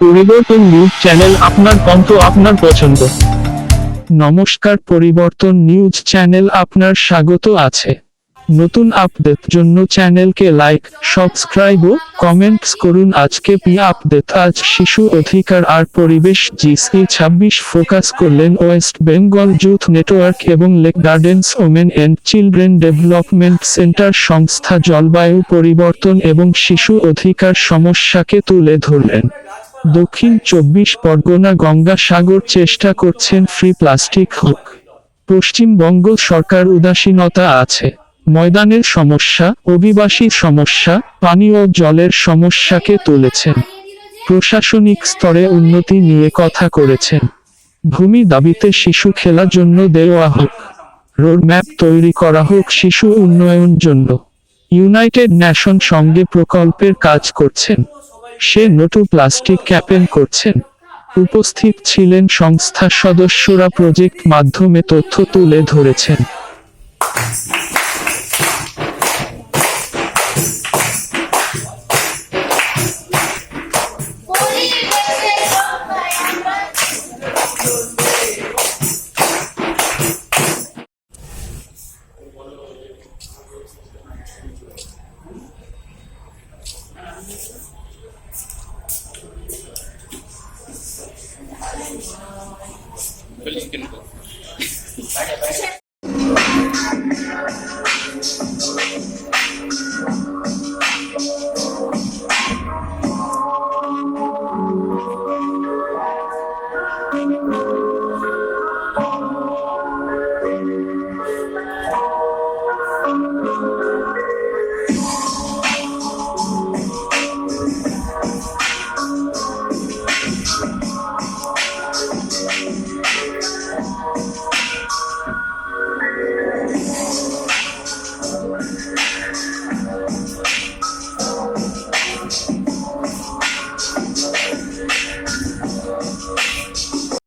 পরিবর্তন news channel আপনার কণ্ঠ আপনার পছন্দ। নমস্কার, পরিবর্তন নিউজ চ্যানেল আপনার স্বাগত আছে। নতুন আপডেট জন্য চ্যানেলকে লাইক, সাবস্ক্রাইব ও কমেন্টস করুন। আজকে পি আপডেট? আজ শিশু অধিকার আর পরিবেশ জিসি ছাব্বিশ ফোকাস করলেন ওয়েস্ট বেঙ্গল যুথ নেটওয়ার্ক এবং lake gardens women and children development centre সংস্থা জলবায়ু পরিবর্তন এবং শিশু অধিকার সমস্যাকে তুলে ধরলেন। দক্ষিণ চব্বিশ পরগনা গঙ্গাসাগর চেষ্টা করছেন ফ্রি প্লাস্টিক হোক পশ্চিমবঙ্গ সরকার উদাসীনতা আছে। ময়দানের সমস্যা, অভিবাসী সমস্যা, পানি ও জলের সমস্যাকে তুলেছেন। প্রশাসনিক স্তরে উন্নতি নিয়ে কথা করেছেন। ভূমি দাবিতে শিশু খেলার জন্য দেওয়া হোক। রোডম্যাপ তৈরি করা হোক শিশু উন্নয়ন জন্য। ইউনাইটেড নেশন সঙ্গে প্রকল্পের কাজ করছেন। সে নটু প্লাস্টিক ক্যাপেন করছেন। উপস্থিত ছিলেন সংস্থার সদস্যরা প্রজেক্ট মাধ্যমে তথ্য তুলে ধরেছেন। Balikin ko. Kasi